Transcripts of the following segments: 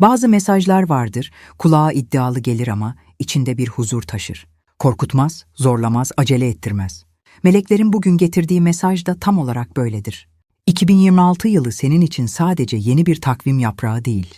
Bazı mesajlar vardır, kulağa iddialı gelir ama içinde bir huzur taşır. Korkutmaz, zorlamaz, acele ettirmez. Meleklerin bugün getirdiği mesaj da tam olarak böyledir. 2026 yılı senin için sadece yeni bir takvim yaprağı değil,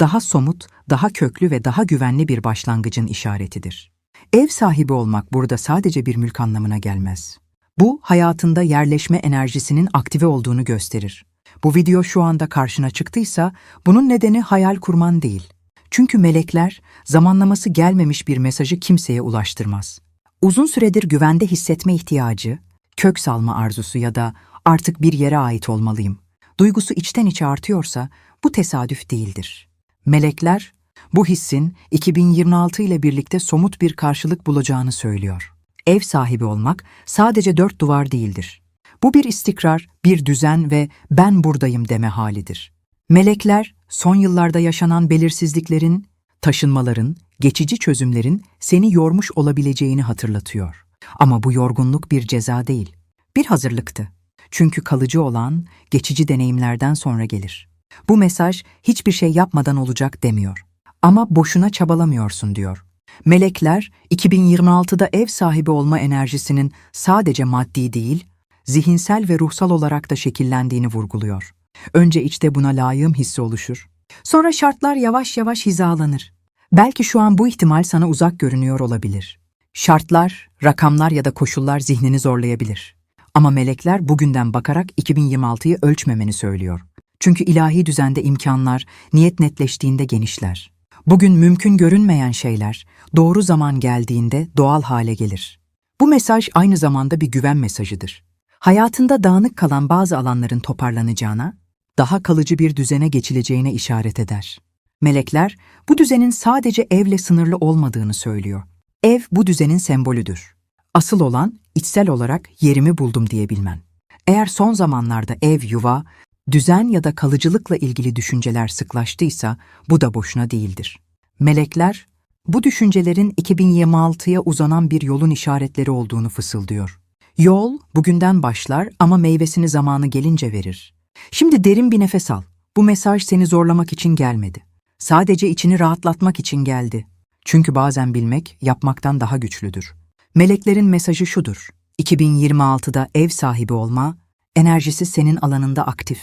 daha somut, daha köklü ve daha güvenli bir başlangıcın işaretidir. Ev sahibi olmak burada sadece bir mülk anlamına gelmez. Bu, hayatında yerleşme enerjisinin aktive olduğunu gösterir. Bu video şu anda karşına çıktıysa, bunun nedeni hayal kurman değil. Çünkü melekler, zamanlaması gelmemiş bir mesajı kimseye ulaştırmaz. Uzun süredir güvende hissetme ihtiyacı, kök salma arzusu ya da artık bir yere ait olmalıyım. Duygusu içten içe artıyorsa bu tesadüf değildir. Melekler bu hissin 2026 ile birlikte somut bir karşılık bulacağını söylüyor. Ev sahibi olmak sadece dört duvar değildir. Bu bir istikrar, bir düzen ve ben buradayım deme halidir. Melekler, son yıllarda yaşanan belirsizliklerin, taşınmaların, geçici çözümlerin seni yormuş olabileceğini hatırlatıyor. Ama bu yorgunluk bir ceza değil, bir hazırlıktı. Çünkü kalıcı olan, geçici deneyimlerden sonra gelir. Bu mesaj hiçbir şey yapmadan olacak demiyor. Ama boşuna çabalamıyorsun diyor. Melekler, 2026'da ev sahibi olma enerjisinin sadece maddi değil, zihinsel ve ruhsal olarak da şekillendiğini vurguluyor. Önce içte buna layığım hissi oluşur. Sonra şartlar yavaş yavaş hizalanır. Belki şu an bu ihtimal sana uzak görünüyor olabilir. Şartlar, rakamlar ya da koşullar zihnini zorlayabilir. Ama melekler bugünden bakarak 2026'yı ölçmemeni söylüyor. Çünkü ilahi düzende imkanlar niyet netleştiğinde genişler. Bugün mümkün görünmeyen şeyler doğru zaman geldiğinde doğal hale gelir. Bu mesaj aynı zamanda bir güven mesajıdır. Hayatında dağınık kalan bazı alanların toparlanacağına, daha kalıcı bir düzene geçileceğine işaret eder. Melekler bu düzenin sadece evle sınırlı olmadığını söylüyor. Ev bu düzenin sembolüdür. Asıl olan içsel olarak yerimi buldum diyebilmen. Eğer son zamanlarda ev, yuva, düzen ya da kalıcılıkla ilgili düşünceler sıklaştıysa bu da boşuna değildir. Melekler, bu düşüncelerin 2026'ya uzanan bir yolun işaretleri olduğunu fısıldıyor. Yol bugünden başlar ama meyvesini zamanı gelince verir. Şimdi derin bir nefes al. Bu mesaj seni zorlamak için gelmedi. Sadece içini rahatlatmak için geldi. Çünkü bazen bilmek yapmaktan daha güçlüdür. Meleklerin mesajı şudur. 2026'da ev sahibi olma, enerjisi senin alanında aktif.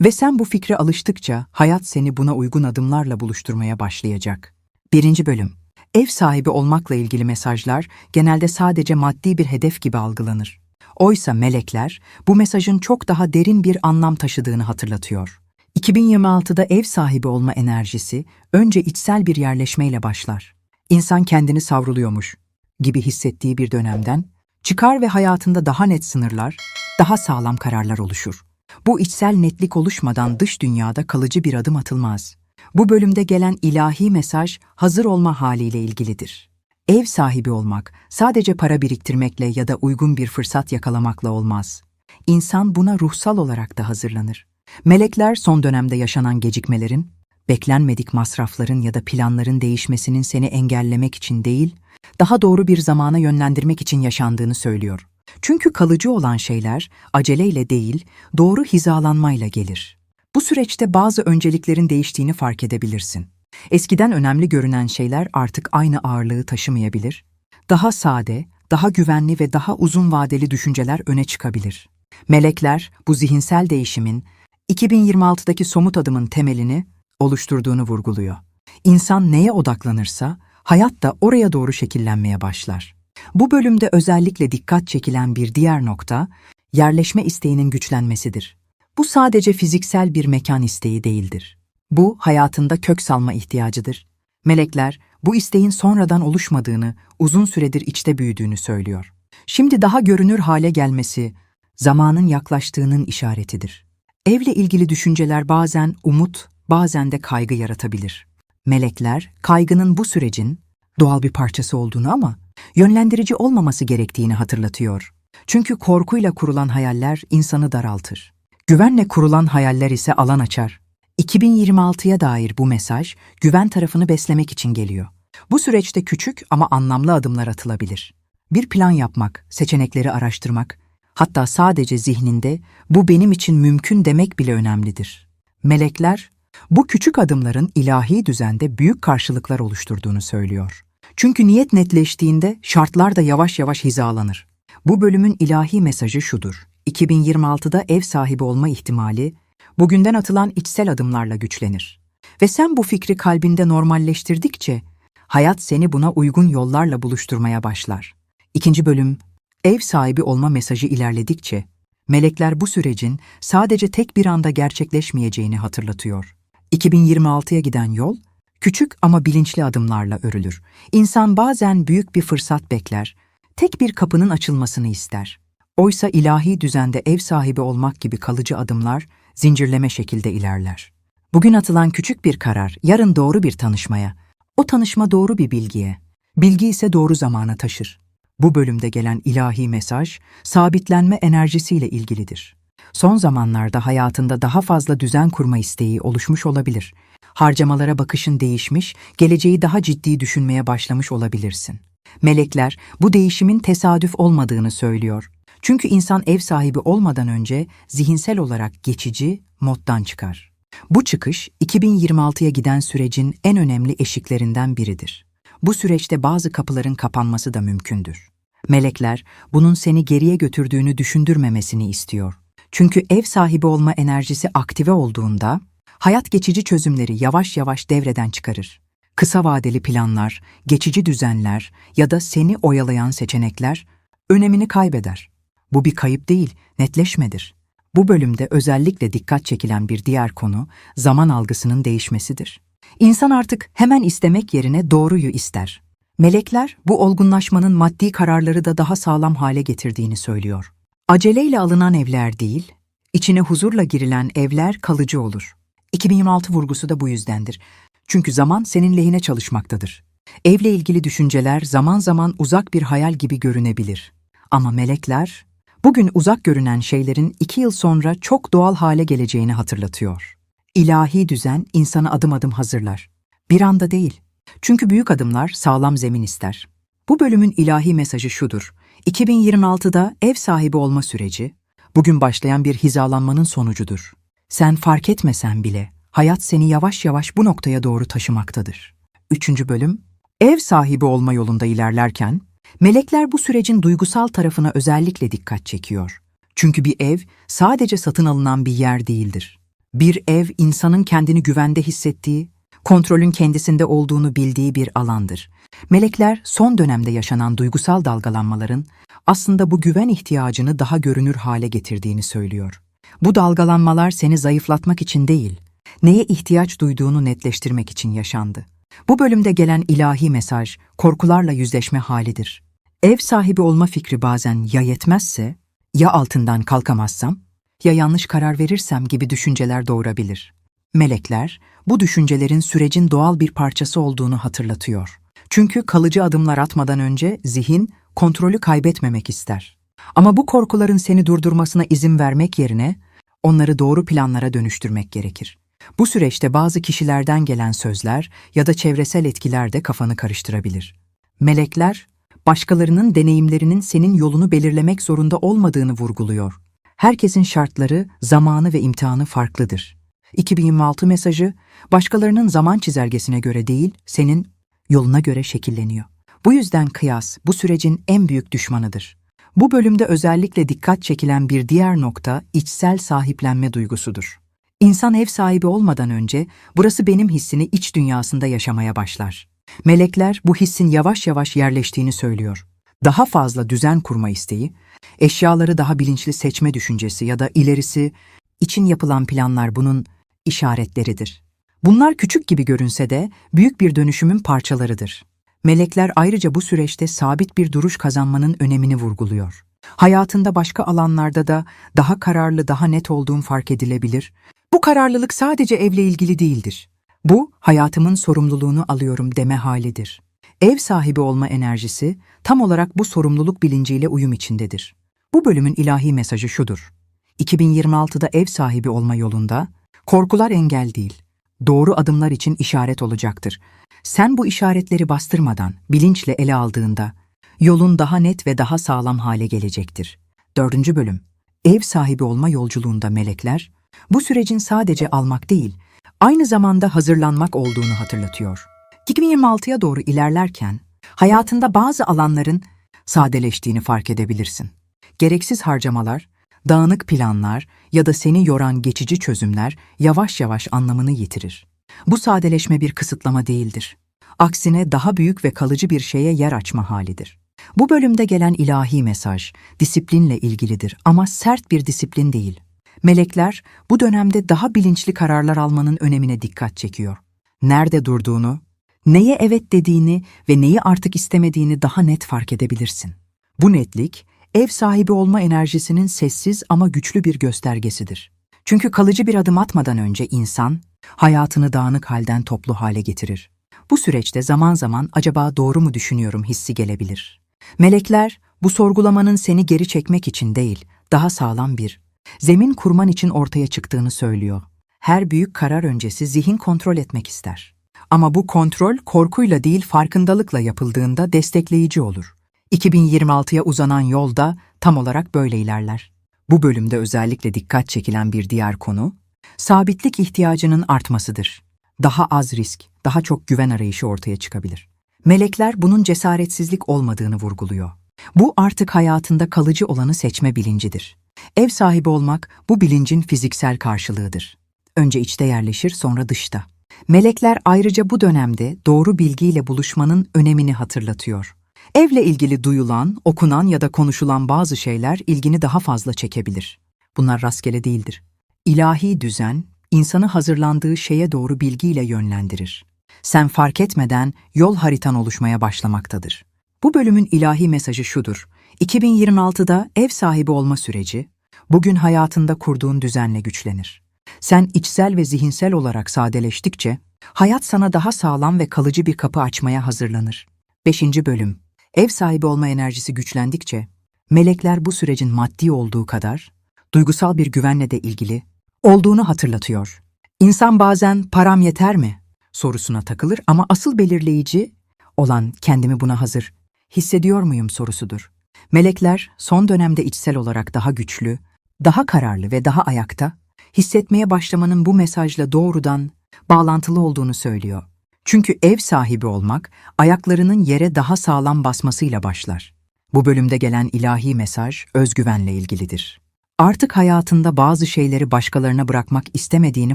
Ve sen bu fikre alıştıkça hayat seni buna uygun adımlarla buluşturmaya başlayacak. Birinci bölüm. Ev sahibi olmakla ilgili mesajlar genelde sadece maddi bir hedef gibi algılanır. Oysa melekler bu mesajın çok daha derin bir anlam taşıdığını hatırlatıyor. 2026'da ev sahibi olma enerjisi önce içsel bir yerleşmeyle başlar. İnsan kendini savruluyormuş gibi hissettiği bir dönemden çıkar ve hayatında daha net sınırlar, daha sağlam kararlar oluşur. Bu içsel netlik oluşmadan dış dünyada kalıcı bir adım atılmaz. Bu bölümde gelen ilahi mesaj hazır olma haliyle ilgilidir. Ev sahibi olmak sadece para biriktirmekle ya da uygun bir fırsat yakalamakla olmaz. İnsan buna ruhsal olarak da hazırlanır. Melekler son dönemde yaşanan gecikmelerin, beklenmedik masrafların ya da planların değişmesinin seni engellemek için değil, daha doğru bir zamana yönlendirmek için yaşandığını söylüyor. Çünkü kalıcı olan şeyler aceleyle değil, doğru hizalanmayla gelir. Bu süreçte bazı önceliklerin değiştiğini fark edebilirsin. Eskiden önemli görünen şeyler artık aynı ağırlığı taşımayabilir. Daha sade, daha güvenli ve daha uzun vadeli düşünceler öne çıkabilir. Melekler bu zihinsel değişimin 2026'daki somut adımın temelini oluşturduğunu vurguluyor. İnsan neye odaklanırsa hayat da oraya doğru şekillenmeye başlar. Bu bölümde özellikle dikkat çekilen bir diğer nokta yerleşme isteğinin güçlenmesidir. Bu sadece fiziksel bir mekan isteği değildir. Bu hayatında kök salma ihtiyacıdır. Melekler bu isteğin sonradan oluşmadığını, uzun süredir içte büyüdüğünü söylüyor. Şimdi daha görünür hale gelmesi zamanın yaklaştığının işaretidir. Evle ilgili düşünceler bazen umut, bazen de kaygı yaratabilir. Melekler kaygının bu sürecin doğal bir parçası olduğunu ama yönlendirici olmaması gerektiğini hatırlatıyor. Çünkü korkuyla kurulan hayaller insanı daraltır. Güvenle kurulan hayaller ise alan açar. 2026'ya dair bu mesaj güven tarafını beslemek için geliyor. Bu süreçte küçük ama anlamlı adımlar atılabilir. Bir plan yapmak, seçenekleri araştırmak, hatta sadece zihninde bu benim için mümkün demek bile önemlidir. Melekler Bu küçük adımların ilahi düzende büyük karşılıklar oluşturduğunu söylüyor. Çünkü niyet netleştiğinde şartlar da yavaş yavaş hizalanır. Bu bölümün ilahi mesajı şudur. 2026'da ev sahibi olma ihtimali bugünden atılan içsel adımlarla güçlenir. Ve sen bu fikri kalbinde normalleştirdikçe hayat seni buna uygun yollarla buluşturmaya başlar. İkinci bölüm ev sahibi olma mesajı ilerledikçe melekler bu sürecin sadece tek bir anda gerçekleşmeyeceğini hatırlatıyor. 2026'ya giden yol küçük ama bilinçli adımlarla örülür. İnsan bazen büyük bir fırsat bekler, tek bir kapının açılmasını ister. Oysa ilahi düzende ev sahibi olmak gibi kalıcı adımlar zincirleme şekilde ilerler. Bugün atılan küçük bir karar, yarın doğru bir tanışmaya, o tanışma doğru bir bilgiye, bilgi ise doğru zamana taşır. Bu bölümde gelen ilahi mesaj, sabitlenme enerjisiyle ilgilidir. Son zamanlarda hayatında daha fazla düzen kurma isteği oluşmuş olabilir. Harcamalara bakışın değişmiş, geleceği daha ciddi düşünmeye başlamış olabilirsin. Melekler bu değişimin tesadüf olmadığını söylüyor. Çünkü insan ev sahibi olmadan önce zihinsel olarak geçici, moddan çıkar. Bu çıkış 2026'ya giden sürecin en önemli eşiklerinden biridir. Bu süreçte bazı kapıların kapanması da mümkündür. Melekler bunun seni geriye götürdüğünü düşündürmemesini istiyor. Çünkü ev sahibi olma enerjisi aktive olduğunda hayat geçici çözümleri yavaş yavaş devreden çıkarır. Kısa vadeli planlar, geçici düzenler ya da seni oyalayan seçenekler önemini kaybeder. Bu bir kayıp değil, netleşmedir. Bu bölümde özellikle dikkat çekilen bir diğer konu zaman algısının değişmesidir. İnsan artık hemen istemek yerine doğruyu ister. Melekler bu olgunlaşmanın maddi kararları da daha sağlam hale getirdiğini söylüyor. Aceleyle alınan evler değil, içine huzurla girilen evler kalıcı olur. 2026 vurgusu da bu yüzdendir. Çünkü zaman senin lehine çalışmaktadır. Evle ilgili düşünceler zaman zaman uzak bir hayal gibi görünebilir. Ama melekler, bugün uzak görünen şeylerin iki yıl sonra çok doğal hale geleceğini hatırlatıyor. İlahi düzen insanı adım adım hazırlar. Bir anda değil. Çünkü büyük adımlar sağlam zemin ister. Bu bölümün ilahi mesajı şudur. 2026'da ev sahibi olma süreci, bugün başlayan bir hizalanmanın sonucudur. Sen fark etmesen bile hayat seni yavaş yavaş bu noktaya doğru taşımaktadır. Üçüncü bölüm, ev sahibi olma yolunda ilerlerken, melekler bu sürecin duygusal tarafına özellikle dikkat çekiyor. Çünkü bir ev sadece satın alınan bir yer değildir. Bir ev insanın kendini güvende hissettiği, kontrolün kendisinde olduğunu bildiği bir alandır. Melekler son dönemde yaşanan duygusal dalgalanmaların aslında bu güven ihtiyacını daha görünür hale getirdiğini söylüyor. Bu dalgalanmalar seni zayıflatmak için değil, neye ihtiyaç duyduğunu netleştirmek için yaşandı. Bu bölümde gelen ilahi mesaj, korkularla yüzleşme halidir. Ev sahibi olma fikri bazen ya yetmezse, ya altından kalkamazsam, ya yanlış karar verirsem gibi düşünceler doğurabilir. Melekler, bu düşüncelerin sürecin doğal bir parçası olduğunu hatırlatıyor. Çünkü kalıcı adımlar atmadan önce zihin kontrolü kaybetmemek ister. Ama bu korkuların seni durdurmasına izin vermek yerine onları doğru planlara dönüştürmek gerekir. Bu süreçte bazı kişilerden gelen sözler ya da çevresel etkiler de kafanı karıştırabilir. Melekler, başkalarının deneyimlerinin senin yolunu belirlemek zorunda olmadığını vurguluyor. Herkesin şartları, zamanı ve imtihanı farklıdır. 2026 mesajı, başkalarının zaman çizelgesine göre değil, senin yoluna göre şekilleniyor. Bu yüzden kıyas, bu sürecin en büyük düşmanıdır. Bu bölümde özellikle dikkat çekilen bir diğer nokta içsel sahiplenme duygusudur. İnsan ev sahibi olmadan önce burası benim hissini iç dünyasında yaşamaya başlar. Melekler bu hissin yavaş yavaş yerleştiğini söylüyor. Daha fazla düzen kurma isteği, eşyaları daha bilinçli seçme düşüncesi ya da ilerisi için yapılan planlar bunun işaretleridir. Bunlar küçük gibi görünse de büyük bir dönüşümün parçalarıdır. Melekler ayrıca bu süreçte sabit bir duruş kazanmanın önemini vurguluyor. Hayatında başka alanlarda da daha kararlı, daha net olduğum fark edilebilir. Bu kararlılık sadece evle ilgili değildir. Bu, hayatımın sorumluluğunu alıyorum deme halidir. Ev sahibi olma enerjisi tam olarak bu sorumluluk bilinciyle uyum içindedir. Bu bölümün ilahi mesajı şudur. 2026'da ev sahibi olma yolunda korkular engel değil, doğru adımlar için işaret olacaktır. Sen bu işaretleri bastırmadan, bilinçle ele aldığında yolun daha net ve daha sağlam hale gelecektir. Dördüncü bölüm. Ev sahibi olma yolculuğunda melekler, bu sürecin sadece almak değil, aynı zamanda hazırlanmak olduğunu hatırlatıyor. 2026'ya doğru ilerlerken hayatında bazı alanların sadeleştiğini fark edebilirsin. Gereksiz harcamalar, dağınık planlar ya da seni yoran geçici çözümler yavaş yavaş anlamını yitirir. Bu sadeleşme bir kısıtlama değildir. Aksine daha büyük ve kalıcı bir şeye yer açma halidir. Bu bölümde gelen ilahi mesaj disiplinle ilgilidir ama sert bir disiplin değil. Melekler bu dönemde daha bilinçli kararlar almanın önemine dikkat çekiyor. Nerede durduğunu, neye evet dediğini ve neyi artık istemediğini daha net fark edebilirsin. Bu netlik, ev sahibi olma enerjisinin sessiz ama güçlü bir göstergesidir. Çünkü kalıcı bir adım atmadan önce insan, hayatını dağınık halden toplu hale getirir. Bu süreçte zaman zaman acaba doğru mu düşünüyorum hissi gelebilir. Melekler, bu sorgulamanın seni geri çekmek için değil, daha sağlam bir zemin kurman için ortaya çıktığını söylüyor. Her büyük karar öncesi zihin kontrol etmek ister. Ama bu kontrol korkuyla değil farkındalıkla yapıldığında destekleyici olur. 2026'ya uzanan yolda tam olarak böyle ilerler. Bu bölümde özellikle dikkat çekilen bir diğer konu, sabitlik ihtiyacının artmasıdır. Daha az risk, daha çok güven arayışı ortaya çıkabilir. Melekler bunun cesaretsizlik olmadığını vurguluyor. Bu artık hayatında kalıcı olanı seçme bilincidir. Ev sahibi olmak bu bilincin fiziksel karşılığıdır. Önce içte yerleşir sonra dışta. Melekler ayrıca bu dönemde doğru bilgiyle buluşmanın önemini hatırlatıyor. Evle ilgili duyulan, okunan ya da konuşulan bazı şeyler ilgini daha fazla çekebilir. Bunlar rastgele değildir. İlahi düzen, insanı hazırlandığı şeye doğru bilgiyle yönlendirir. Sen fark etmeden yol haritan oluşmaya başlamaktadır. Bu bölümün ilahi mesajı şudur. 2026'da ev sahibi olma süreci, bugün hayatında kurduğun düzenle güçlenir. Sen içsel ve zihinsel olarak sadeleştikçe, hayat sana daha sağlam ve kalıcı bir kapı açmaya hazırlanır. 5. Bölüm Ev sahibi olma enerjisi güçlendikçe, melekler bu sürecin maddi olduğu kadar, duygusal bir güvenle de ilgili olduğunu hatırlatıyor. İnsan bazen param yeter mi sorusuna takılır ama asıl belirleyici olan kendimi buna hazır, hissediyor muyum sorusudur. Melekler son dönemde içsel olarak daha güçlü, daha kararlı ve daha ayakta, hissetmeye başlamanın bu mesajla doğrudan bağlantılı olduğunu söylüyor. Çünkü ev sahibi olmak, ayaklarının yere daha sağlam basmasıyla başlar. Bu bölümde gelen ilahi mesaj özgüvenle ilgilidir. Artık hayatında bazı şeyleri başkalarına bırakmak istemediğini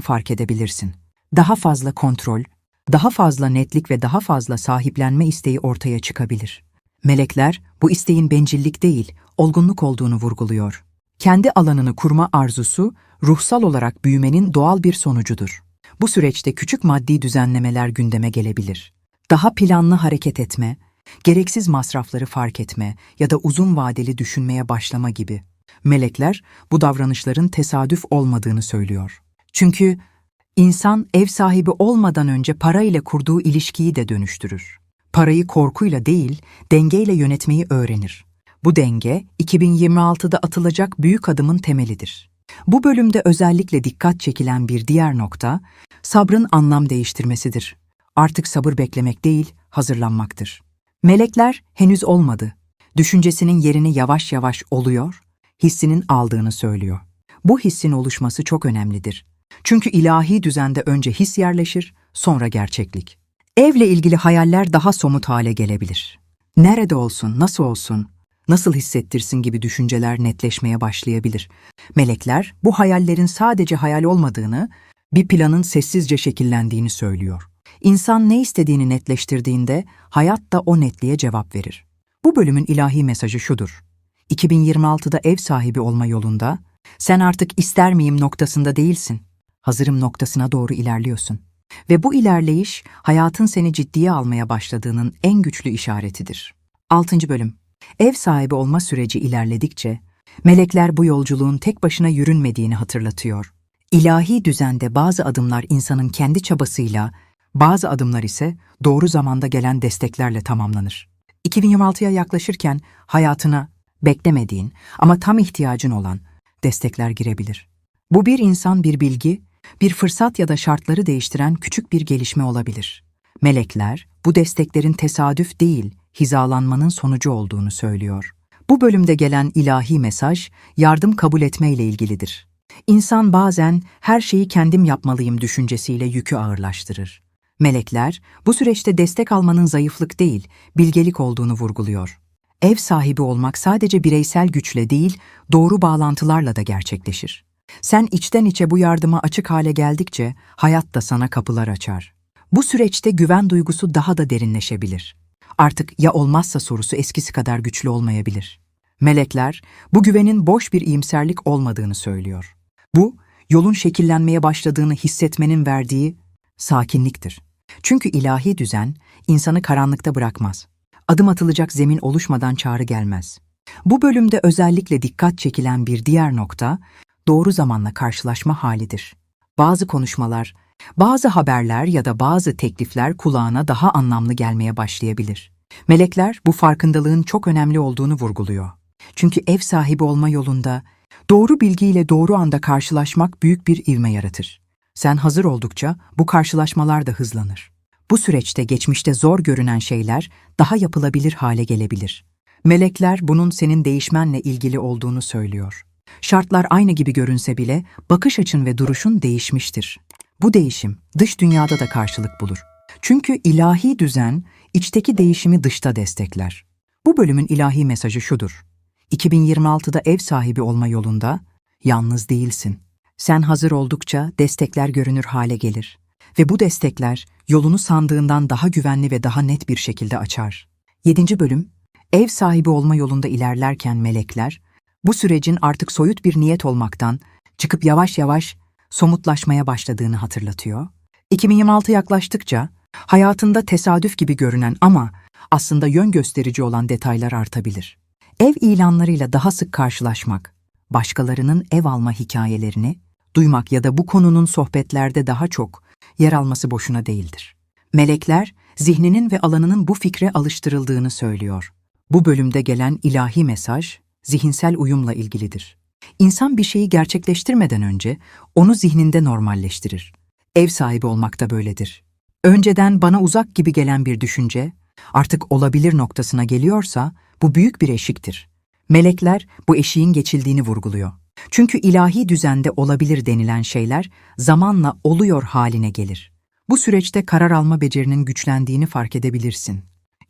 fark edebilirsin. Daha fazla kontrol, daha fazla netlik ve daha fazla sahiplenme isteği ortaya çıkabilir. Melekler bu isteğin bencillik değil, olgunluk olduğunu vurguluyor. Kendi alanını kurma arzusu, ruhsal olarak büyümenin doğal bir sonucudur. Bu süreçte küçük maddi düzenlemeler gündeme gelebilir. Daha planlı hareket etme, gereksiz masrafları fark etme ya da uzun vadeli düşünmeye başlama gibi. Melekler bu davranışların tesadüf olmadığını söylüyor. Çünkü insan ev sahibi olmadan önce para ile kurduğu ilişkiyi de dönüştürür. Parayı korkuyla değil, dengeyle yönetmeyi öğrenir. Bu denge 2026'da atılacak büyük adımın temelidir. Bu bölümde özellikle dikkat çekilen bir diğer nokta, sabrın anlam değiştirmesidir. Artık sabır beklemek değil, hazırlanmaktır. Melekler henüz olmadı. Düşüncesinin yerini yavaş yavaş oluyor, hissinin aldığını söylüyor. Bu hissin oluşması çok önemlidir. Çünkü ilahi düzende önce his yerleşir, sonra gerçeklik. Evle ilgili hayaller daha somut hale gelebilir. Nerede olsun, nasıl olsun, nasıl hissettirsin gibi düşünceler netleşmeye başlayabilir. Melekler bu hayallerin sadece hayal olmadığını, bir planın sessizce şekillendiğini söylüyor. İnsan ne istediğini netleştirdiğinde hayat da o netliğe cevap verir. Bu bölümün ilahi mesajı şudur. 2026'da ev sahibi olma yolunda sen artık ister miyim noktasında değilsin. Hazırım noktasına doğru ilerliyorsun. Ve bu ilerleyiş hayatın seni ciddiye almaya başladığının en güçlü işaretidir. 6. bölüm. Ev sahibi olma süreci ilerledikçe melekler bu yolculuğun tek başına yürünmediğini hatırlatıyor. İlahi düzende bazı adımlar insanın kendi çabasıyla, bazı adımlar ise doğru zamanda gelen desteklerle tamamlanır. 2026'ya yaklaşırken hayatına beklemediğin ama tam ihtiyacın olan destekler girebilir. Bu bir insan, bir bilgi, bir fırsat ya da şartları değiştiren küçük bir gelişme olabilir. Melekler bu desteklerin tesadüf değil, hizalanmanın sonucu olduğunu söylüyor. Bu bölümde gelen ilahi mesaj yardım kabul etme ile ilgilidir. İnsan bazen her şeyi kendim yapmalıyım düşüncesiyle yükü ağırlaştırır. Melekler, bu süreçte destek almanın zayıflık değil, bilgelik olduğunu vurguluyor. Ev sahibi olmak sadece bireysel güçle değil, doğru bağlantılarla da gerçekleşir. Sen içten içe bu yardıma açık hale geldikçe hayat da sana kapılar açar. Bu süreçte güven duygusu daha da derinleşebilir. Artık ya olmazsa sorusu eskisi kadar güçlü olmayabilir. Melekler bu güvenin boş bir iyimserlik olmadığını söylüyor. Bu, yolun şekillenmeye başladığını hissetmenin verdiği sakinliktir. Çünkü ilahi düzen insanı karanlıkta bırakmaz. Adım atılacak zemin oluşmadan çağrı gelmez. Bu bölümde özellikle dikkat çekilen bir diğer nokta, doğru zamanla karşılaşma halidir. Bazı konuşmalar, bazı haberler ya da bazı teklifler kulağına daha anlamlı gelmeye başlayabilir. Melekler bu farkındalığın çok önemli olduğunu vurguluyor. Çünkü ev sahibi olma yolunda doğru bilgiyle doğru anda karşılaşmak büyük bir ivme yaratır. Sen hazır oldukça bu karşılaşmalar da hızlanır. Bu süreçte geçmişte zor görünen şeyler daha yapılabilir hale gelebilir. Melekler bunun senin değişmenle ilgili olduğunu söylüyor. Şartlar aynı gibi görünse bile bakış açın ve duruşun değişmiştir. Bu değişim dış dünyada da karşılık bulur. Çünkü ilahi düzen içteki değişimi dışta destekler. Bu bölümün ilahi mesajı şudur. 2026'da ev sahibi olma yolunda yalnız değilsin. Sen hazır oldukça destekler görünür hale gelir ve bu destekler yolunu sandığından daha güvenli ve daha net bir şekilde açar. 7. bölüm Ev sahibi olma yolunda ilerlerken melekler bu sürecin artık soyut bir niyet olmaktan çıkıp yavaş yavaş somutlaşmaya başladığını hatırlatıyor. 2026 yaklaştıkça hayatında tesadüf gibi görünen ama aslında yön gösterici olan detaylar artabilir. Ev ilanlarıyla daha sık karşılaşmak, başkalarının ev alma hikayelerini duymak ya da bu konunun sohbetlerde daha çok yer alması boşuna değildir. Melekler, zihninin ve alanının bu fikre alıştırıldığını söylüyor. Bu bölümde gelen ilahi mesaj, zihinsel uyumla ilgilidir. İnsan bir şeyi gerçekleştirmeden önce onu zihninde normalleştirir. Ev sahibi olmak da böyledir. Önceden bana uzak gibi gelen bir düşünce, artık olabilir noktasına geliyorsa bu büyük bir eşiktir. Melekler bu eşiğin geçildiğini vurguluyor. Çünkü ilahi düzende olabilir denilen şeyler zamanla oluyor haline gelir. Bu süreçte karar alma becerinin güçlendiğini fark edebilirsin.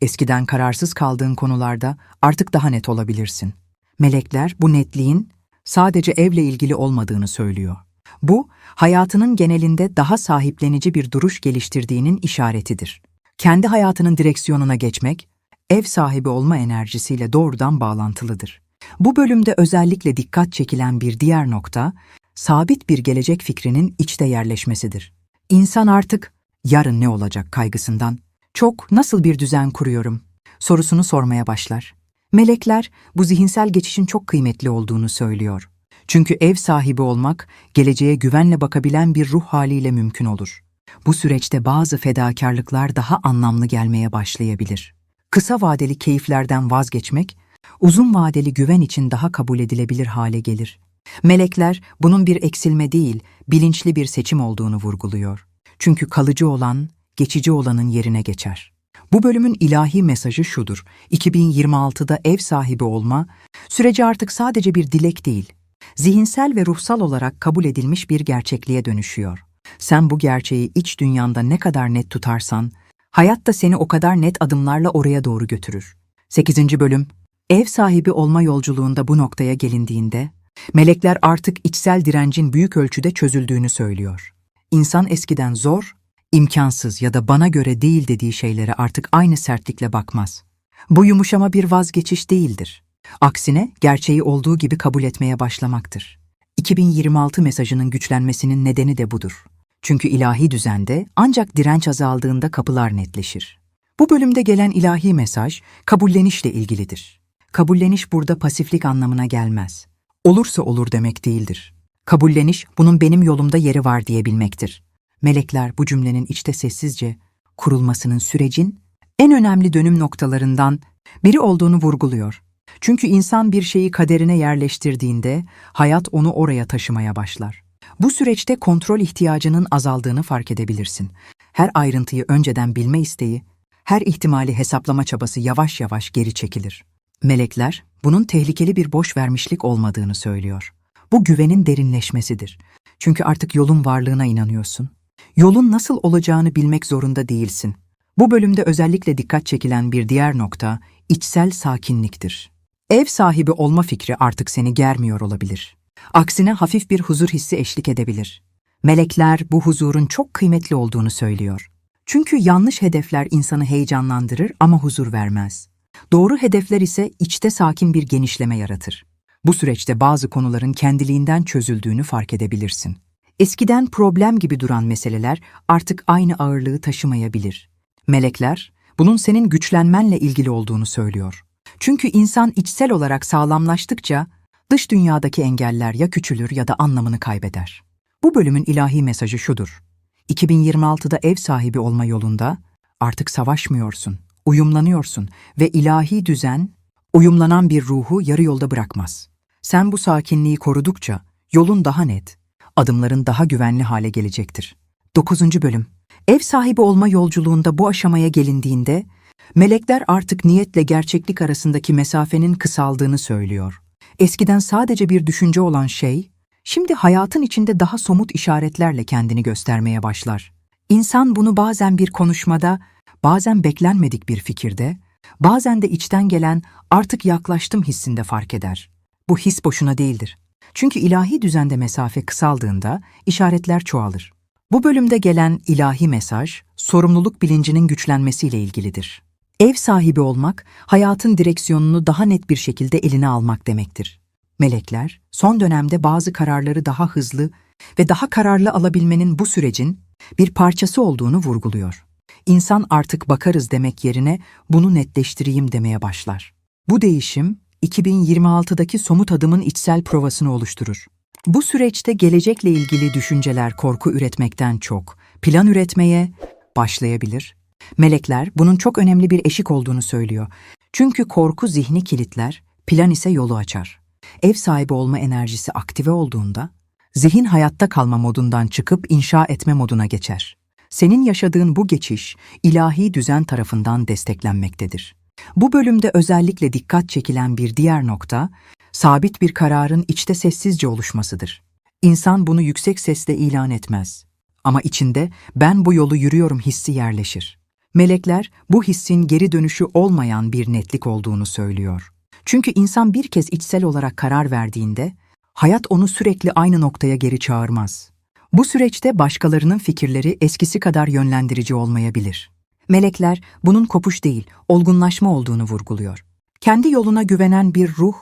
Eskiden kararsız kaldığın konularda artık daha net olabilirsin. Melekler bu netliğin sadece evle ilgili olmadığını söylüyor. Bu, hayatının genelinde daha sahiplenici bir duruş geliştirdiğinin işaretidir. Kendi hayatının direksiyonuna geçmek, ev sahibi olma enerjisiyle doğrudan bağlantılıdır. Bu bölümde özellikle dikkat çekilen bir diğer nokta, sabit bir gelecek fikrinin içte yerleşmesidir. İnsan artık yarın ne olacak kaygısından çok nasıl bir düzen kuruyorum sorusunu sormaya başlar. Melekler bu zihinsel geçişin çok kıymetli olduğunu söylüyor. Çünkü ev sahibi olmak geleceğe güvenle bakabilen bir ruh haliyle mümkün olur. Bu süreçte bazı fedakarlıklar daha anlamlı gelmeye başlayabilir. Kısa vadeli keyiflerden vazgeçmek, uzun vadeli güven için daha kabul edilebilir hale gelir. Melekler bunun bir eksilme değil, bilinçli bir seçim olduğunu vurguluyor. Çünkü kalıcı olan, geçici olanın yerine geçer. Bu bölümün ilahi mesajı şudur. 2026'da ev sahibi olma, süreci artık sadece bir dilek değil, zihinsel ve ruhsal olarak kabul edilmiş bir gerçekliğe dönüşüyor. Sen bu gerçeği iç dünyanda ne kadar net tutarsan, hayat da seni o kadar net adımlarla oraya doğru götürür. 8. bölüm Ev sahibi olma yolculuğunda bu noktaya gelindiğinde, melekler artık içsel direncin büyük ölçüde çözüldüğünü söylüyor. İnsan eskiden zor, imkansız ya da bana göre değil dediği şeylere artık aynı sertlikle bakmaz. Bu yumuşama bir vazgeçiş değildir. Aksine gerçeği olduğu gibi kabul etmeye başlamaktır. 2026 mesajının güçlenmesinin nedeni de budur. Çünkü ilahi düzende ancak direnç azaldığında kapılar netleşir. Bu bölümde gelen ilahi mesaj kabullenişle ilgilidir. Kabulleniş burada pasiflik anlamına gelmez. Olursa olur demek değildir. Kabulleniş bunun benim yolumda yeri var diyebilmektir. Melekler bu cümlenin içte sessizce kurulmasının sürecin en önemli dönüm noktalarından biri olduğunu vurguluyor. Çünkü insan bir şeyi kaderine yerleştirdiğinde hayat onu oraya taşımaya başlar. Bu süreçte kontrol ihtiyacının azaldığını fark edebilirsin. Her ayrıntıyı önceden bilme isteği, her ihtimali hesaplama çabası yavaş yavaş geri çekilir. Melekler, bunun tehlikeli bir boş vermişlik olmadığını söylüyor. Bu güvenin derinleşmesidir. Çünkü artık yolun varlığına inanıyorsun. Yolun nasıl olacağını bilmek zorunda değilsin. Bu bölümde özellikle dikkat çekilen bir diğer nokta içsel sakinliktir. Ev sahibi olma fikri artık seni germiyor olabilir. Aksine hafif bir huzur hissi eşlik edebilir. Melekler bu huzurun çok kıymetli olduğunu söylüyor. Çünkü yanlış hedefler insanı heyecanlandırır ama huzur vermez. Doğru hedefler ise içte sakin bir genişleme yaratır. Bu süreçte bazı konuların kendiliğinden çözüldüğünü fark edebilirsin. Eskiden problem gibi duran meseleler artık aynı ağırlığı taşımayabilir. Melekler, bunun senin güçlenmenle ilgili olduğunu söylüyor. Çünkü insan içsel olarak sağlamlaştıkça dış dünyadaki engeller ya küçülür ya da anlamını kaybeder. Bu bölümün ilahi mesajı şudur. 2026'da ev sahibi olma yolunda artık savaşmıyorsun, uyumlanıyorsun ve ilahi düzen uyumlanan bir ruhu yarı yolda bırakmaz. Sen bu sakinliği korudukça yolun daha net, adımların daha güvenli hale gelecektir. 9. bölüm Ev sahibi olma yolculuğunda bu aşamaya gelindiğinde, melekler artık niyetle gerçeklik arasındaki mesafenin kısaldığını söylüyor. Eskiden sadece bir düşünce olan şey, şimdi hayatın içinde daha somut işaretlerle kendini göstermeye başlar. İnsan bunu bazen bir konuşmada, bazen beklenmedik bir fikirde, bazen de içten gelen artık yaklaştım hissinde fark eder. Bu his boşuna değildir. Çünkü ilahi düzende mesafe kısaldığında işaretler çoğalır. Bu bölümde gelen ilahi mesaj, sorumluluk bilincinin güçlenmesiyle ilgilidir. Ev sahibi olmak, hayatın direksiyonunu daha net bir şekilde eline almak demektir. Melekler, son dönemde bazı kararları daha hızlı ve daha kararlı alabilmenin bu sürecin bir parçası olduğunu vurguluyor. İnsan artık bakarız demek yerine bunu netleştireyim demeye başlar. Bu değişim, 2026'daki somut adımın içsel provasını oluşturur. Bu süreçte gelecekle ilgili düşünceler korku üretmekten çok plan üretmeye başlayabilir. Melekler bunun çok önemli bir eşik olduğunu söylüyor. Çünkü korku zihni kilitler, plan ise yolu açar. Ev sahibi olma enerjisi aktive olduğunda, zihin hayatta kalma modundan çıkıp inşa etme moduna geçer. Senin yaşadığın bu geçiş, ilahi düzen tarafından desteklenmektedir. Bu bölümde özellikle dikkat çekilen bir diğer nokta, sabit bir kararın içte sessizce oluşmasıdır. İnsan bunu yüksek sesle ilan etmez. Ama içinde ben bu yolu yürüyorum hissi yerleşir. Melekler bu hissin geri dönüşü olmayan bir netlik olduğunu söylüyor. Çünkü insan bir kez içsel olarak karar verdiğinde, hayat onu sürekli aynı noktaya geri çağırmaz. Bu süreçte başkalarının fikirleri eskisi kadar yönlendirici olmayabilir. Melekler bunun kopuş değil, olgunlaşma olduğunu vurguluyor. Kendi yoluna güvenen bir ruh,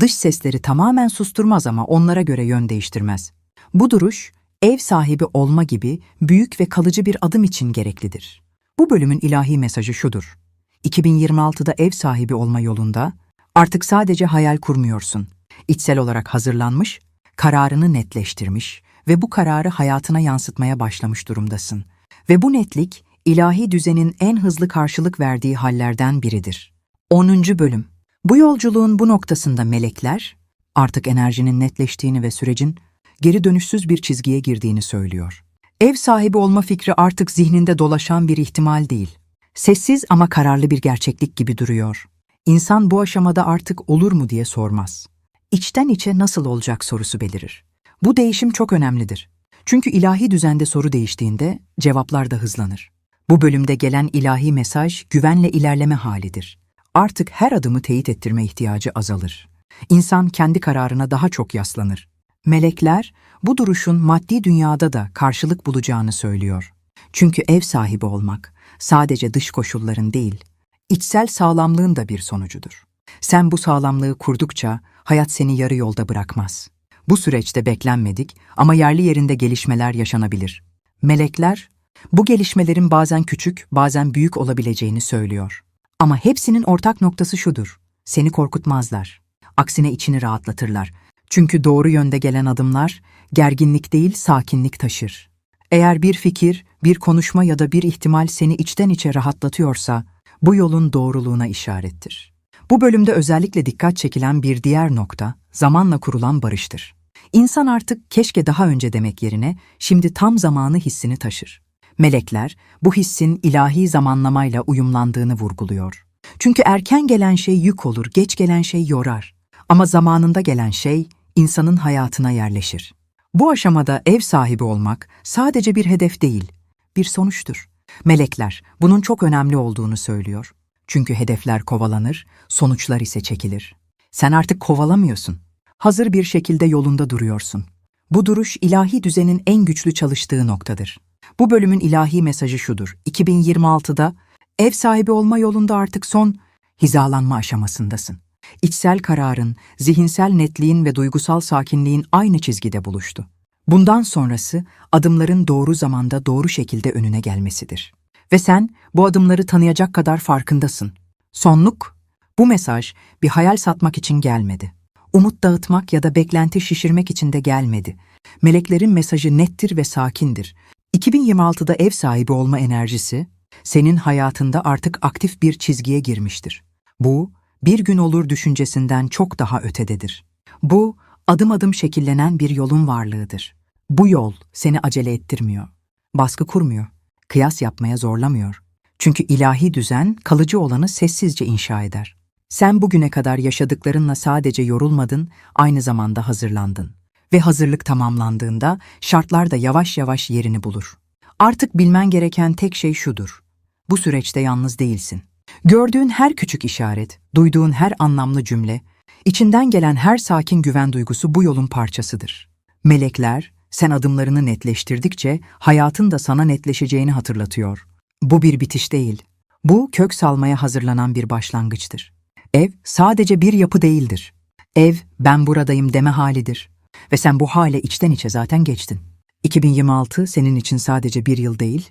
dış sesleri tamamen susturmaz ama onlara göre yön değiştirmez. Bu duruş, ev sahibi olma gibi büyük ve kalıcı bir adım için gereklidir. Bu bölümün ilahi mesajı şudur. 2026'da ev sahibi olma yolunda artık sadece hayal kurmuyorsun. İçsel olarak hazırlanmış, kararını netleştirmiş ve bu kararı hayatına yansıtmaya başlamış durumdasın. Ve bu netlik, ilahi düzenin en hızlı karşılık verdiği hallerden biridir. 10. Bölüm Bu yolculuğun bu noktasında melekler, artık enerjinin netleştiğini ve sürecin geri dönüşsüz bir çizgiye girdiğini söylüyor. Ev sahibi olma fikri artık zihninde dolaşan bir ihtimal değil. Sessiz ama kararlı bir gerçeklik gibi duruyor. İnsan bu aşamada artık olur mu diye sormaz. İçten içe nasıl olacak sorusu belirir. Bu değişim çok önemlidir. Çünkü ilahi düzende soru değiştiğinde cevaplar da hızlanır. Bu bölümde gelen ilahi mesaj güvenle ilerleme halidir. Artık her adımı teyit ettirme ihtiyacı azalır. İnsan kendi kararına daha çok yaslanır. Melekler bu duruşun maddi dünyada da karşılık bulacağını söylüyor. Çünkü ev sahibi olmak sadece dış koşulların değil, içsel sağlamlığın da bir sonucudur. Sen bu sağlamlığı kurdukça hayat seni yarı yolda bırakmaz. Bu süreçte beklenmedik ama yerli yerinde gelişmeler yaşanabilir. Melekler bu gelişmelerin bazen küçük, bazen büyük olabileceğini söylüyor. Ama hepsinin ortak noktası şudur. Seni korkutmazlar. Aksine içini rahatlatırlar. Çünkü doğru yönde gelen adımlar gerginlik değil sakinlik taşır. Eğer bir fikir, bir konuşma ya da bir ihtimal seni içten içe rahatlatıyorsa bu yolun doğruluğuna işarettir. Bu bölümde özellikle dikkat çekilen bir diğer nokta zamanla kurulan barıştır. İnsan artık keşke daha önce demek yerine şimdi tam zamanı hissini taşır. Melekler bu hissin ilahi zamanlamayla uyumlandığını vurguluyor. Çünkü erken gelen şey yük olur, geç gelen şey yorar. Ama zamanında gelen şey insanın hayatına yerleşir. Bu aşamada ev sahibi olmak sadece bir hedef değil, bir sonuçtur. Melekler bunun çok önemli olduğunu söylüyor. Çünkü hedefler kovalanır, sonuçlar ise çekilir. Sen artık kovalamıyorsun. Hazır bir şekilde yolunda duruyorsun. Bu duruş ilahi düzenin en güçlü çalıştığı noktadır. Bu bölümün ilahi mesajı şudur. 2026'da ev sahibi olma yolunda artık son hizalanma aşamasındasın. İçsel kararın, zihinsel netliğin ve duygusal sakinliğin aynı çizgide buluştu. Bundan sonrası adımların doğru zamanda doğru şekilde önüne gelmesidir. Ve sen bu adımları tanıyacak kadar farkındasın. Sonluk, bu mesaj bir hayal satmak için gelmedi. Umut dağıtmak ya da beklenti şişirmek için de gelmedi. Meleklerin mesajı nettir ve sakindir. 2026'da ev sahibi olma enerjisi, senin hayatında artık aktif bir çizgiye girmiştir. Bu, bir gün olur düşüncesinden çok daha ötededir. Bu, adım adım şekillenen bir yolun varlığıdır. Bu yol seni acele ettirmiyor, baskı kurmuyor, kıyas yapmaya zorlamıyor. Çünkü ilahi düzen kalıcı olanı sessizce inşa eder. Sen bugüne kadar yaşadıklarınla sadece yorulmadın, aynı zamanda hazırlandın. Ve hazırlık tamamlandığında şartlar da yavaş yavaş yerini bulur. Artık bilmen gereken tek şey şudur. Bu süreçte yalnız değilsin. Gördüğün her küçük işaret, duyduğun her anlamlı cümle, içinden gelen her sakin güven duygusu bu yolun parçasıdır. Melekler, sen adımlarını netleştirdikçe hayatın da sana netleşeceğini hatırlatıyor. Bu bir bitiş değil. Bu kök salmaya hazırlanan bir başlangıçtır. Ev sadece bir yapı değildir. Ev ben buradayım deme halidir. Ve sen bu hale içten içe zaten geçtin. 2026 senin için sadece bir yıl değil,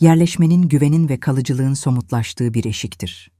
yerleşmenin, güvenin ve kalıcılığın somutlaştığı bir eşiktir.